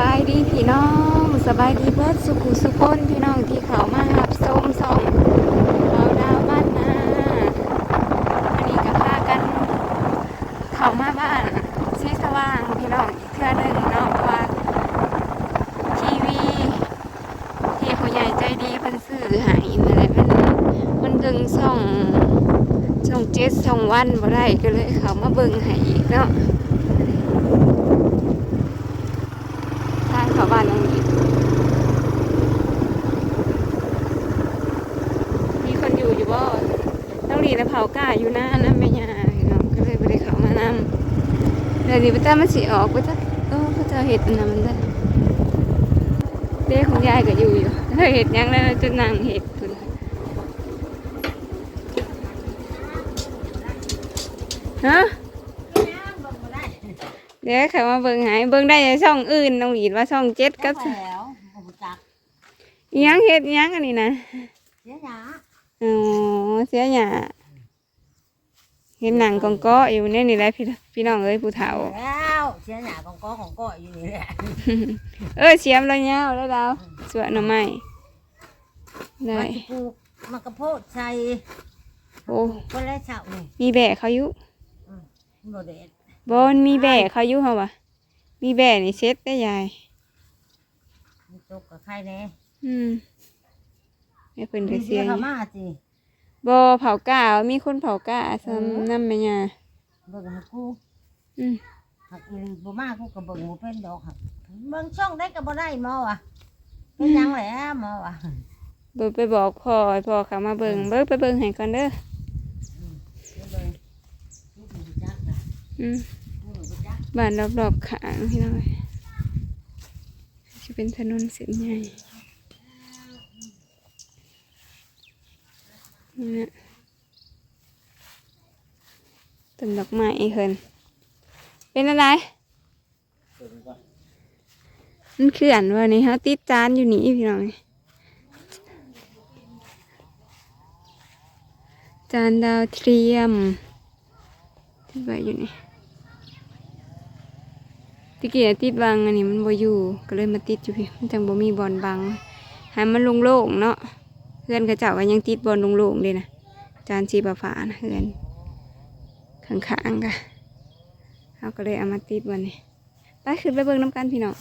บายดีพี่น้องสบายดีเบิดสุขุสุคนพี่น้องที่เขามาหับส้มส่องเราดาวบ้านนาอันนี้ก็พากัน เขามาบ้านสีสว่างพี่น้องอีกเทื่อหนึ่งเนาะเพราะว่าทีวีที่ผู้ใหญ่ใจดีเพิ่นซื้อห้นั่นแหละมันมันดึงส่องส่องเจ็ดส่องวันบ่ได้ก็เลยเขามาเบิ่งให้อีกเนาะ ทางเข้าบ้านน้องหลีมีคนอยู่อยู่บ่ น้องหลีนะเผากล้าอยู่หน้านะแม่ย่าเนาะก็เลยไม่ได้เข้ามานำเดี๋ยวนี้พระเจ้ามันสิออกพระเจ้าเออพระเจ้าเห็ดอันนะมันได้เด็กของยายก็อยู่อยู่เฮ้ยเห็ดหยังแล้วจะนั่งเห็ดพุ่นฮะเดี๋ยวเขามาเบิ่งใหายเบิ่งได้ในช่องอื่นน้องหลีดว่าช่องเจ็ดกับแล้วผมจักอิหยังเฮ็ดอิหยังอันนี้นะเสียหยาอ๋อเสียหยา เห็นหนังกองก้ออยู่เนี่ยนี่แหละพี่พี่น้องเอ้ยผู้เฒ่าแล้วเสียหยาของก้อของก้ออยู่นี่แหละเอ้ยเสียมแล้วเนี้ยแล้วดาวสวยหน่อไม้ได้มันสิปลูกมันกระโพดใส่โอ้ก็แล้วเช้านี่มีแบะเขาอยู่โมเดลบอนมีแบะเขาอยู่เหรอวะมีแบะนี่เช็ดได้ยายมันตกกับใครแน่อืมแม่เพิ่นก็มีเสีเสียยงเขามาสิ บอเผากล้ามีคนเผากล้าซ้ำน้ำแม่ย่าเบิ่งให้กูอืมหักอีหลีบ่มากูก็เบิ่งบ่เป็นดอกหักเบิ่งช่องได้ก็บ่ได้หมอว่ะเป็นหยังแหละหมอว่ะเบิกไปบอกพ่อให้พ่อเขามาเบิ่งเบิกไปเบิ่งให้ก่อนเด้อเดี๋ยวเบิ่งลูกบ่จักนะอืมลูกบ่จักบ้านรอบๆขางพี่น้องจะเป็นถนนเส้นใหญ่ นี่นะต้นดอกไม้เพิ่นเป็นอะไรมันคืออันว่านี่เขาติดจานอยู่นี่พี่น้องจานดาวเทียมที่ไว้อยู่นี่ตะเกียติดบังอันนี้มันบ่อยู่ก็เลยมาติดอยู่พี่มันจังบ่มีบอลบังให้มันลงโล่งเนาะ เพื่อนกระเจ้าก็ยังติดบอลโล่งๆเด้นะจานชีบฟ้านะเพื่อนข้างๆกะเขาก็เลยเอามาติดวันนี้ไปขึ้นไปเบิ่งน้ำกันพี่น้อง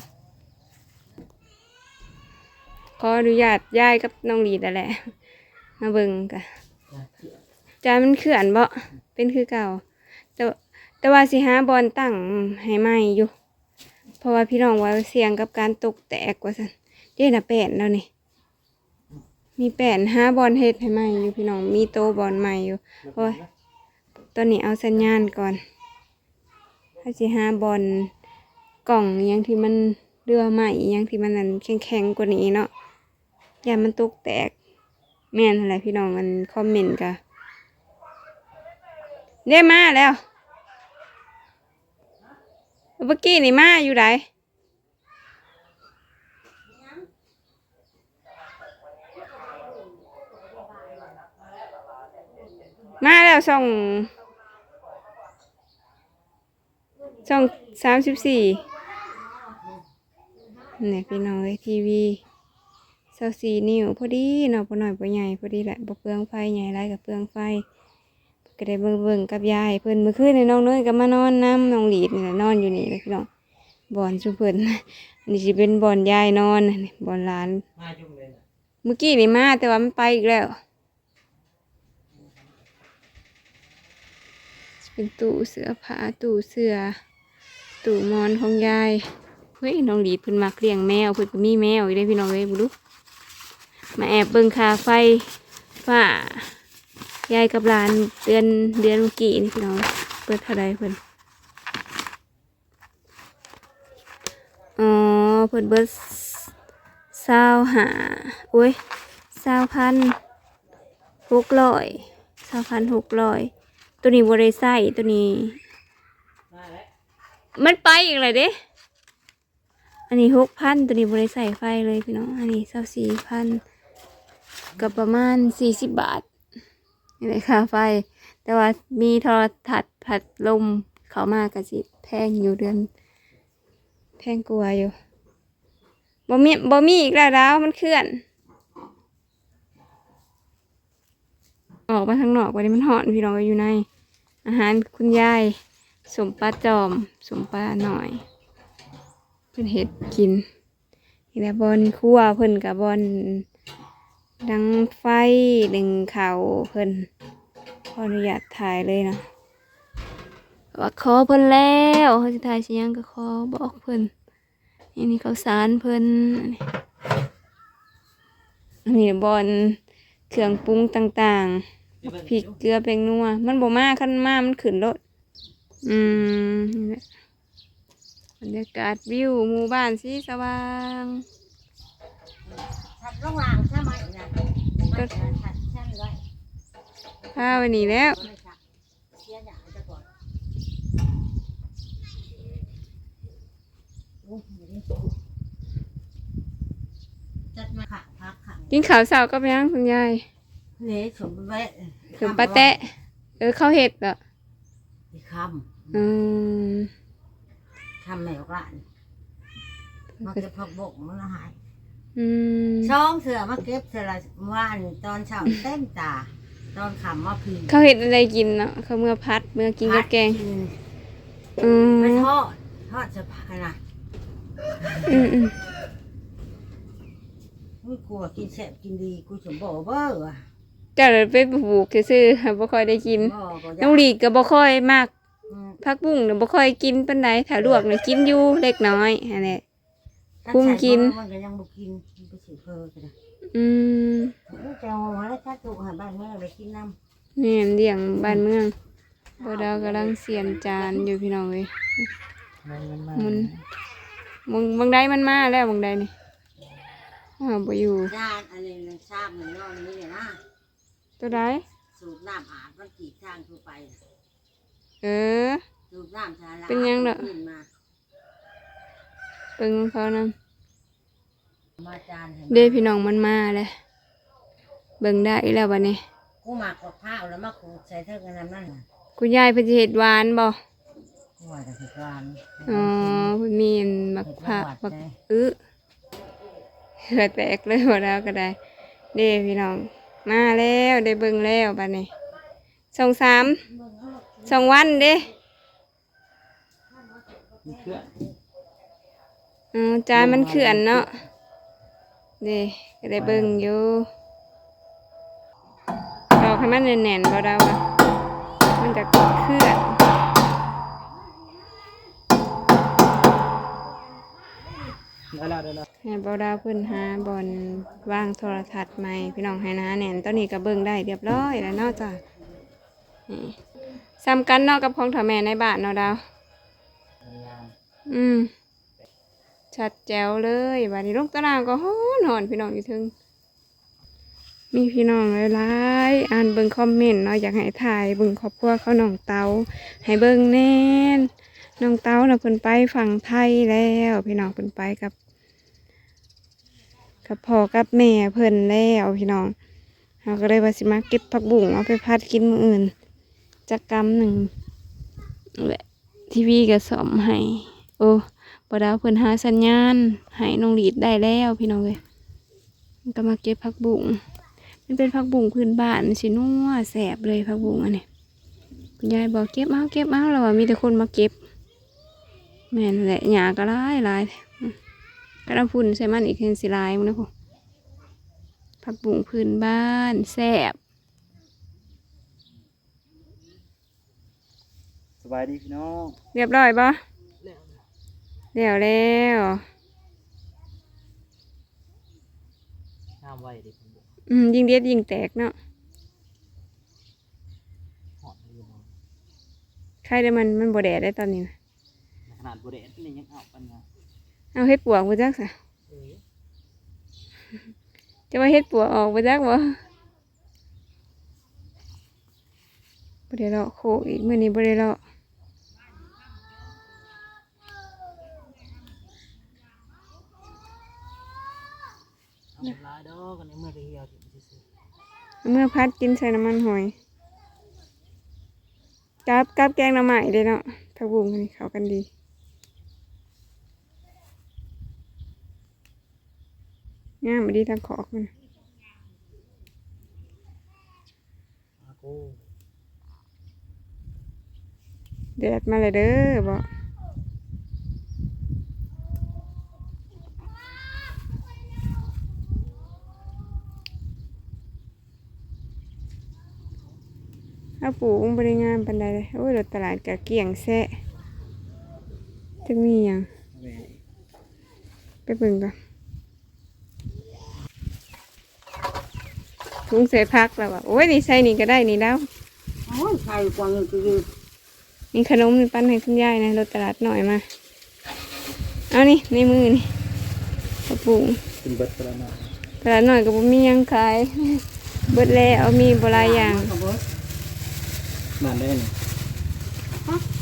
ขออนุญาตยายกับน้องลีดนั่นแหละมาเบิ่งกะจานมันเขื่อนบ่เป็นคือเก่า แต่ว่าแต่ว่าสิหาบอลตั้งให้ใหม่อยู่ เพราะว่าพี่น้องว่าเสี่ยงกับการตกแตกว่าสันเด้น่ะแป้นแล้วนี่ มีแป้นห้าบอลเฮ็ดให้ใหม่อยู่พี่น้อง มีโตบอลใหม่อยู่โอ้ยตอนนี้เอาสัญญาณก่อนถ้าสิห้าบอลกล่องอยังที่มันเรือใหม่ยังที่มันนั่นแข็งๆกว่านี้เนาะอย่ามันตกแตก แม่นอะไรพี่น้องมันคอมเมนต์กะได้มาแล้วเมื่อกี้นี่มาอยู่ไหน มาแล้วส่องส่องสามสิบสี่เนี่ยพี่น้องเอ้ยทีวีเสาสี่นิ้วพอดีเนาะพอหน่อยพอใหญ่พอดีแหละบ่เปลืองไฟใหญ่ไรกับเปลืองไฟก็ได้เบิ่งเบิ่งกับยายเพิ่นเมื่อคืนนี่น้องเนยก็มานอนน้ำน้องหลีดนี่แหละนอนอยู่นี่เลยพี่น้องบอนชุเพิ่นอันนี้สิเป็นบอนยายนอนอันนี้บอนหลานมาจุ่มเลยนะเมื่อกี้นี่มาแต่ว่ามันไปอีกแล้ว เป็นตู้เสื้อผ้าตู้เสื้อตู้มอนของยายเฮ้ยน้องหลีดเพิ่นมักเลี้ยงแมวเพิ่นก็มีแมวอยู่ได้พี่น้องเอ้ยบ่รู้มาแอบเบิ่งคาไฟฟ้ายายกับหลานเดือนเดือนเมื่อกี้นี่พี่น้องเปิดเท่าใดเพิ่นอ๋อเพิ่นเบิดเศร้าหาโอ้ยเศร้าพันหกร้อยเศร้าพันหกร้อย ตัวนี้บริไซตัวนี้ มันไปอีกเลยเด้ อันนี้หกพันตัวนี้บริใส่ไฟเลยพี่น้อง อันนี้เศร้าสี่พันกับประมาณสี่สิบบาทนี่เลยค่าไฟ แต่ว่ามีโทรทัศน์พัดลมเขามากระสิแพงอยู่เดือน แพงกลัวอยู่บ่มีบ่มีอีกแล้วดาวมันเคลื่อน ออกมาทางนอกวันนี้มันหอนพี่น้องอยู่ใน อาหารคุณยายสมปลาจอมสมปลาหน่อยเป็นเห็ดกินนี่แหละบอนครั่วเพิ่นกับบอนดังไฟดึงเขาเพิ่นขออนุญาตถ่ายเลยนะว่าขอเพิ่นแล้วเขาจะถ่ายสิยังก็ขอบอกเพิ่นนี่นี่เขาสารเพิ่นอันนี้บอนเครื่องปรุงต่างๆ พริกเกลือแป้งนัว มันบ่มาขั้นมามันขึ้นรถอืมนี่แหละบรรยากาศวิวหมู่บ้านสีสว่างชัดลงล่างใช่ไหมนะก็ชัดชัดไว้พาไปนี่แล้วไม่ชัดเสียอย่างจะก่อนโอ้ยเดี๋ยวนี้จัดมาขังพักขังกินข้าวเช้ากับยังคุณยาย เละสมไว้ถึงปลาแตะ เออข้าวเห็ดเหรออีกคอืมำคำแมวกล้านมาเก็บผักบกมันละหายอืมช่องเสือมาเก็บเสือละวานตอนเช้าเต็มตา ตอนขำมาพีข้าวเห็ดอะไรกินเนาะข้าวเมื่อพัดเมื่อกินกับแกงกินอืมไม่ทอดทอดจะพานะอืมอืมไม่กลัวกินแสบกินดีกูสมบอกเบ้อว่ะ เจ้าเลยไปปลูกซื่อๆบ่ค่อยได้กิน บ่ก็ยากน้องหลีก็บ่ค่อยมากอืมผักบุ้งเนี่ยบ่ค่อยกินปานใดถ้าลวกเนี่ยกินอยู่เล็กน้อยอันนี้ คุมกิน มันก็ยังบ่กินมันไปสิเพอกันนะอืมจะเอามาแล้วถ้าตุกหาบ้านแม่ไปกินน้นี่เลี้ยงบ้านเมืองบ่ดาวกำลังเสียนจานอยู่พี่น้องเว้ย มันมันมามัน บางบางใดมันมาแล้วบางใดนี่อ้าวบ่อยู่ำญาติอันนี้มันทราบมันนอนนี่เนี่ยนะ ตัวใดสูบน้ำอาบมันกี่ทางทั่วไปน่ะเออ สูบน้ำชาละเป็นยังเด้อ ขึ้นมาเบิ่งของเขานำมาจานให้เด้พี่น้องมันมาแล้วเบิ่งได้แล้วบัดนี้กูหมักกับข้าวแล้วมาขูดใส่เท่ากันน้ำนั่นน่ะคุณยายเพิ่นสิเฮ็ดหวานบ่กูว่าจะสิกวานอ๋อเพิ่นมีอันมักเฮ็ดผักวัดมักได้อื้อเหือแตกเลยบ่ดาวก็ได้ เด้พี่น้อง มาแล้วได้เบิ่งแล้วบัดนี้สองสามสองวันเด้มันเคลื่อนอือจานมันเขื่อนเนาะเด้ก็ได้เบิ่งอยู่ดอกให้มันแน่นๆบ่ดาวอะมันจะเคลื่อน ได้ล้วได้ล้วให้บ่ดาวเพิ่นหาบอนวางโทรทัศน์ใหม่พี่น้องให้นะแน่นตอนนี้ก็เบิ่งได้เรียบร้อยแล้วเนาะจ้ะนี่ซ้ำกันเนาะกับของถ่าแม่ในบ้านเนาะดาว อืม ชัดแจ๋วเลยบัดนี้ลงตารางก็ฮ้อนหอนพี่น้องอยู่ถึง มีพี่น้องหลายๆอ่านเบิ่งคอมเมนต์เนาะอยากให้ถ่ายเบิ่งครอบครัวเขาน้องเตาให้เบิ่งแน่นน้องเตาน่ะเพิ่นไปฝั่งไทยแล้ว พี่น้องเพิ่นไปกับ กับพ่อกับแม่เพิ่นแล้วพี่น้องเราก็เลยว่าสิมาเก็บผักบุ้งเอาไปพัดกินมื้ออื่นจักกำหนึ่งแหละทีวีก็สอมให้โอ้บดาวเพิ่นหาสัญญาณให้น้องหลีดได้แล้วพี่น้องเอ้ยก็มาเก็บผักบุ้งมันเป็นผักบุ้งพื้นบ้านสินัวแสบเลยผักบุ้งอันนี้คุณยายบอกเก็บเอาเก็บเอาแล้วว่ามีแต่คนมาเก็บแม่นแหละหญ้าก็หลายหลาย กระพุ่นใส่มันอีกเห็นสิหลายมึงนะพ่อผักบุ้งพื้นบ้านแสบสบายดีพี่น้องเรียบร้อยปะเดี๋ยวแล้วน้ำไว้ดิผมบอกอืมยิงเด็ดยิงแตกเนาะหอดอยู่บ่ใครได้มันมันบ่แดดได้ตอนนี้นะขนาดบริเวณนี่ยังเอาปัญญา เอาเฮ็ดปวกบ่จักซะเอ้ยจะว่าเฮ็ดปวกออกบ่จักบ่บ่ได้เลาะโคกอีกมื้อนี้บ่ได้เลาะเอาหมดหลายดอกกันในเมื่อเดียวถึงซื้อเอามื่อพัดกินใส่น้ำมันหอยกับกับแกงหน่อไม้เด้เนาะผักบุ้งนี่เข้ากันดี งามบ่ดีทางขอกมันอากูเดือดมาเลยเด้อบ่ถ้าปลูกบ่ได้งามปานใดเลยโอ้ยรถตลาดก็เกลี้ยงแซะจักมีหยังแม่ไปเบิ่งก่อน ถุงใส่พักแล้วว่ะโอ้ยนี่ใส่นี่ก็ได้นี่แล้วโอ้ยใส่กว่าเงินก็คือมีขนมมีปั้นให้คุณยายนะรถตลาดหน่อยมา เอานี่ในมือนี่กระปุกเป็นเบิดกระนาตลาดหน่อยก็บ่มีหยังขายเบิดแล้วมีบ่หลายอย่างก็เบิดบ้านได้นี่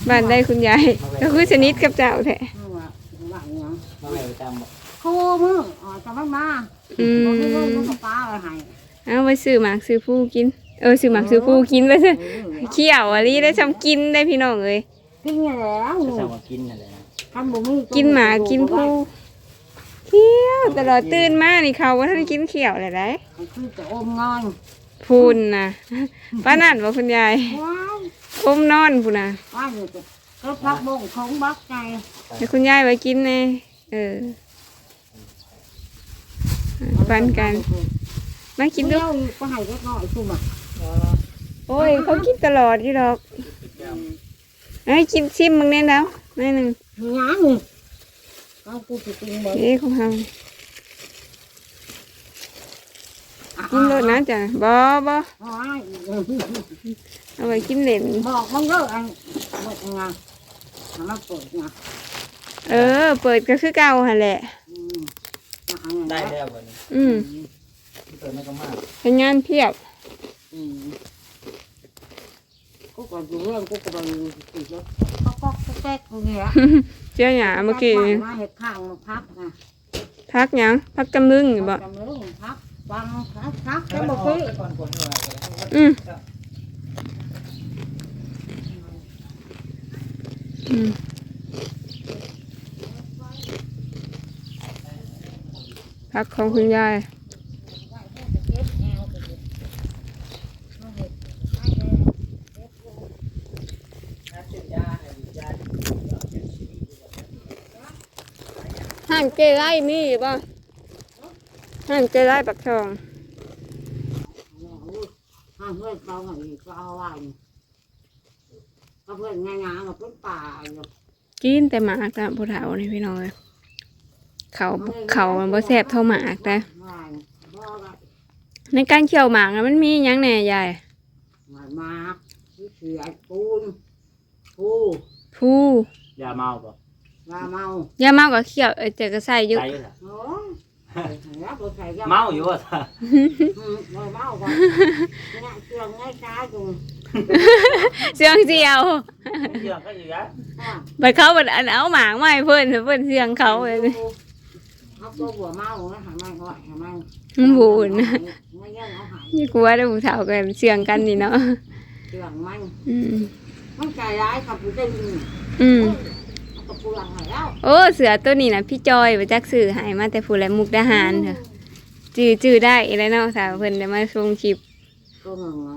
บ้านได้คุณยายก็คือชนิดกับเจ้าแท้เอาว่าว่าหยังมาแม่ประจำบ่โคมืออ๋อจะมันมาอืมบ่มี เงินมันก็ป้าเอาให้เอาไปซื้อหมากซื้อผู้กิน เออซื้อหมากซื้อผู้กินไปซะเออเขี้ยวอะลีได้ชำกินได้พี่น้องเอ้ยกินแล้วจะสั่งมากินนั่นแหละนะทำบ่มีกินหมากินผู้เขี้ยวตลอดตื่นมานี่เขาว่าท่านกินเขี้ยวเลยได้มันคือจะอมงอนพูนนะป้านั่นบอกคุณยายว้ายอมนอนพูนนะว่าอยู่จะก็พักบงของบักใจให้คุณยายไว้กินแน่เออปันกัน มากินดูเดี๋ยวก็ให้เล็กน้อยซุ่มอะโอ้ยเขากินตลอดอยู่ดอกไอ้ยกินชิมมึงแน่แล้วนั่นหนึ่งมีหยังนี่เอากูสิกินบ่นี่ของเขากินรสนะจ้ะบอบอว้ายเอาไว้กินเหลนบอกมันเด้ออันหมดงานทำมาเปิดงานเออ เปิดก็คือเก่าหั่นแหละอืมอะอันนั้นได้ได้แล้ววันนี้อืม เปิดไม่ก็มากเป็นงานเพียบอืมกูก็อยู่เรื่องกูก็ไปติดแล้วก็ก็แก๊กกูเนี่ยเจ้าหยาเมื่อกี้มาเห็ดข้างมาพักนะพักหยังพักจำลึงอยู่บ่ จำเรื่องพักวางพักพักให้แค่มันบอออกกคือไปก่อนคนที่ว่าก็ได้อืมอืมพักของคุณยาย ห่างเจไร่มีบ่ห่างเจไร่ปักทองห้างเพื่อนเขาหน่อยก็เอาไว้ก็เพื่อนงานๆก็เป็นป่าอยู่กินแต่หมากแต่ผู้เฒ่านี่พี่น้องเอ้ยเขาเขามันบ่แซ่บเท่าหมากแต่ว่าบ่ละในการเคี่ยวหมากน่ะมันมีหยังแหน่ยายหมายมากที่เสียปูนปูผู้ยาเมาบ่ ลาเมาอย่าเมาก็เคี่ยวเออเจอก็ใส่อยู่ ใจอยู่ล่ะโอ้ยแล้วบ่ใส่ยเมาอยู่ว่าอืมบ่เมาก่อนเนี่ยเชื่องง่ายช้าอยู่เสียงเสียวเรื่องก็อยู่ยะอะบัดเขาบัดอันเอาหมากมาให้เพิ่นเพิ่นเสียงเขาเลยเอาตัวหัวเมานะหามันก่อนหามันมันบูนไม่ยังเอาหายนี่กลัวได้ผู้เฒ่ากันเสียงกันนี่เนาะเชื่องมันอืมมันใจร้ายกับผู้เจ้าหญิงอืมเอา กับผู้หลังหายแล้วโอ้เสือตัวนี้น่ะพี่จอยบ่จักซื้อให้มาแต่ผู้แลมุกดาหารเถอะจื้อจื้อได้อีแล้วเนาะสาวเพิ่นได้มาส่งคลิปตัวหนึ่งอะ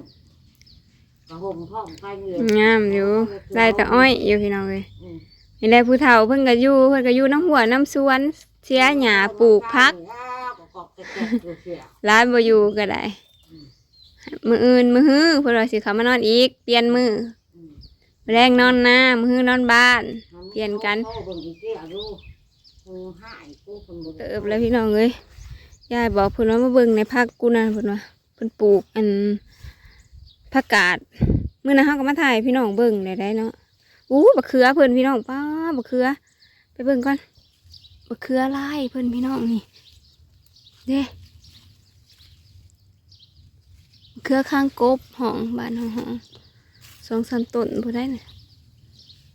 กระหมพร้อมกันเลยงามอยู่ได้แต่อ้อยอยู่พี่น้องเลยอืมนี่แหละผู้เฒ่าเพิ่นก็อยู่เพิ่นก็อยู่น้ำหัวน้ำสวนเสียหญ้าปลูกพักแล้วก็กอกแกะๆเสียร้านบ่อยู่ก็ได้มื้ออื่นมื้อฮื้อเพิ่นว่าสิเข้ามานอนอีก เปลี่ยนมื้ออืม แรงนอนนามื้อฮื้อนอนบ้าน เปลี่ยนกันโอ้เบิ่งอีเตี้ยดูกูหายกูคนบ่เติบแล้วพี่น้องเอ้ยยายบอกเพิ่นว่ามาเบิ่งในภาคกูนะเพิ่นว่าเพิ่นปลูกอันผักกาดมื้อนั้นเฮาก็มาถ่ายพี่น้องเบิ่งได้ได้เนาะอู้บักเขือเพิ่นพี่น้องป้าบักเขือ ไปเบิ่งก่อนบักเขือลายเพิ่นพี่น้องนี่เด้บักเขือข้างกบห้องบ้านห้องห้อง สองสามต้นพอได้เนี่ย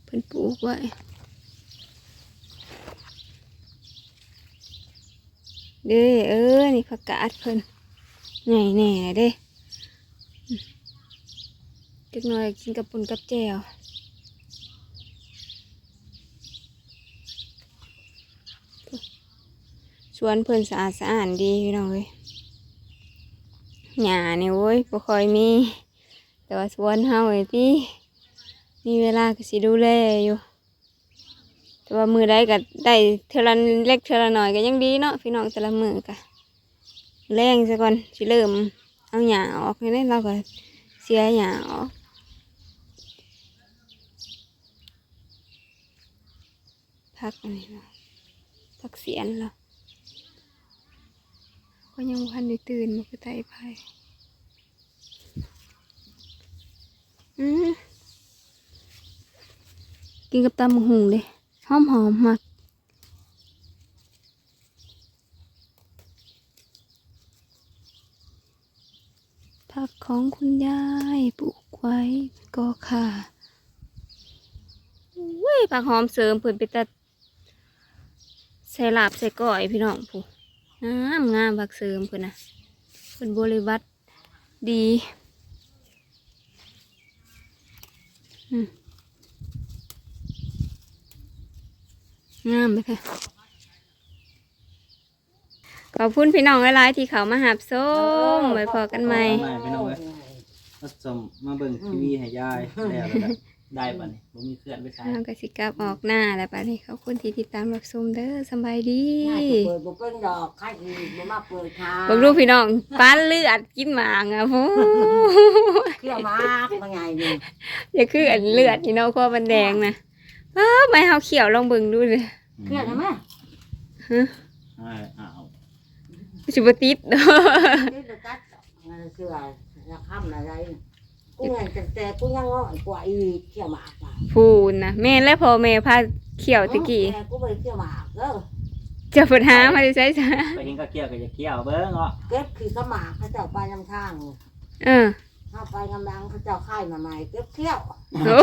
เพิ่นปลูกไว้เด้เออนี่ผักกาดเพิ่นใหญ่แน่เด้อืมจักหน่อยกินกับปุ่นกับแจวสวนเพิ่นสะอาดสะอาดดีพี่น้องเอ้ยหญ้านี่โว้ยบ่ค่อยมี แต่ว่าสวนเฮาไอ้ที่มีเวลาก็สิดูแลอยู่ แต่ว่ามือได้ก็ได้เทอละเล็กเทอละน้อยก็ยังดีเนาะพี่น้องแต่ละมือก็แรงซะก่อนสิเริ่มเอาหญ้าออกนี่เราก็เสียหญ้าออกพักอันนี้เนาะพักเสียนแล้วก็ยังหันได้ตื่นมันก็ไตไปอืม กินกับตำบักหุงเลยหอมหอมมากผักของคุณยายปลูกไว้ก็ค่ะเว้ยผักหอมเสริมเพิ่นไปตัดใส่ลาบใส่ก้อยพี่น้องผู้งามงามผักเสริมเพิ่นนะเป็นบริวัตดีอืม งามเลยค่ะ ขอบคุณพี่น้องหลายๆที่เขามาหับส้มไว้พอกันใหม่ ไม่พี่น้องเอ้ยมาสมมาเบิ่งทีวีให้ยายแล้วแล้วก็ ได้ปะนี่บ่มีเคลื่อนไปใช้น้องกสิกลับออกหน้าแล้วป่ะนี่ขอบคุณที่ติดตามรับชมเด้อสำบายดีน่าจะเปิดบ่เป็นดอกใครอีกบ่มาเปิดค่ะบอกลูกพี่น้องป้านเลือดกินหมางอะพูเที่ยวมากมาไงนี่อย่าคืออันเลือดนี่เนาะเพราะมันแดงนะป้าไม่เฮาเขียวลองเบิ่งดูเลยเที่ยวได้ไหมใช่อ้าวสิบ่ติดเด้อเที่ยวตัดงานเชื่อราคำอะไร กูเงินแต่แต่กูยังง้อยกว่าอีกเที่ยวมากอะพูนนะแม่และพ่อแม่พาเขียวตะกี้แต่กูไปเที่ยวมากเด้อจะเปิดหามาได้ใช้จ้ะไปกินก็เกี่ยวก็จะเกี่ยวเบิ่งเนาะเก็บขี้ขมากเขาเจ้าไปนำทางเออเข้าไปกำลังเขาเจ้าค่ายมาใหม่เก็บเที่ยวโอ้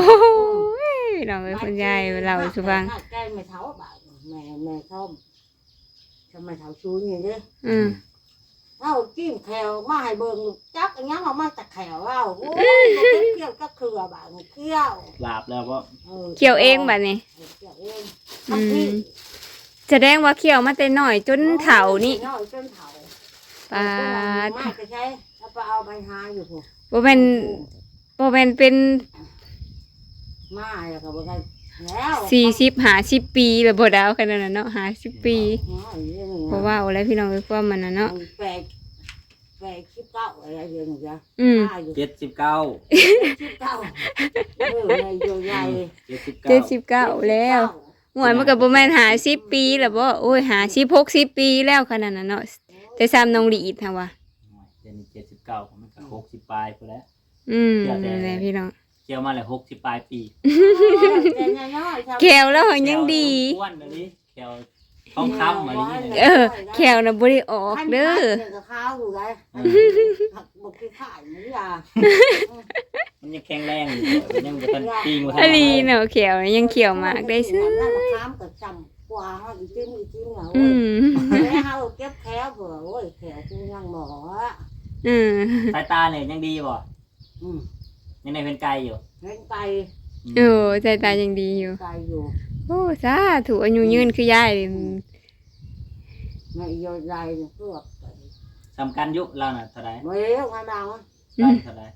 ยน้องเอ้ยคุณยายเราสุฟังแกไม่เท่าบ่ายแม่แม่เขาทำไมเท่าชูนี่เด้อืม เอาจิ้มแขวมาให้เบิ่งจักอันยังเอามาจากแขวเอาโอ้ยบ่เป็นเกี่ยวก็คือบ่างเกี่ยวลาบแล้วบ่ออเขียวเองบัดนี้เกี่ยวเองอืมทำนี่แสดงว่าเขียวมาแต่น้อยจนเฒ่านี่น้อยจนเฒ่าปาดมากจะใช้แล้วไปเอาไปหาอยู่พุ่นบ่แม่นบ่แม่นเป็นมาแล้วก็บ่ได้ แล้ว40 50ปีแล้วบ่ดาวขนาดนั้นเนาะ50ปีน้อยเรื่องเพราะว่าเอาแล้วพี่น้องเอ้ยความมันน่ะเนาะแปลกแปลกคิดเก้าอะไรอย่างเงี้ยอืมมาอยู่เจ็ดสิบเก้าคิดเก้าเออใหญ่ใหญ่เจ็ดสิบเก้าเจ็ดสิบเก้าแล้วหวยมันก็บ่แม่นหาสิบปีแล้วบ่โอ้ยหาสิบหกสิบปีแล้วขนาดนั้นเนาะแต่ซ้ำน้องหลีดค่ะว่าเดี๋ยวนี้เจ็ดสิบเก้ามันก็หกสิบปลายไปแล้วอืมนั่นแหละพี่น้อง เกี่ยวมาแล้วหกสิบปลายปีแต่น้อยๆแขวแล้วยังดี อ้วนเลยดิแขวทองคำอะไรนี่เออแขวน่ะบ่ได้ออกเด้อกับข้าวอยู่ไงผักบกคือข่ายนี่ยามันยังแข็งแรงอยู่มันยังบ่ทันปีงบ่ทัอะลีเนาะแขวน่ะยังเขียวมากได้ซื่อน้ำข้ามกับจำกว่าเขาอีจิ้มอีจิ้มเหรออืมแล้วเขาเก็บแคบเผื่อโอ้ยแขวกูยังหมออืมสายตาเนี่ยยังดีบ่อืม ยังในเป็นไกลอยู่เห็นไก่โอ้ใจตายังดีอยู่ ไก่อยู่โอ้สาธุอายุยืนคือยายเลยไม่โยนใหญ่เพื่อสำคัญยุเราน่ะเท่าไหร่ไม่เลี้ยงมาดังเราเท่าไหร่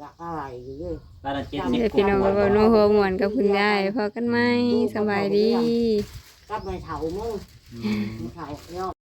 จากอะไรอยู่เลยเราน่ะเจ็ดสิบเดี๋ยวกพี่น้องว่า ก็เว้าโน้หัวม่วนกับคุณยายพอกันไหมสบายดี กับไม่เถามึงอืม ไม่เถาเนาะ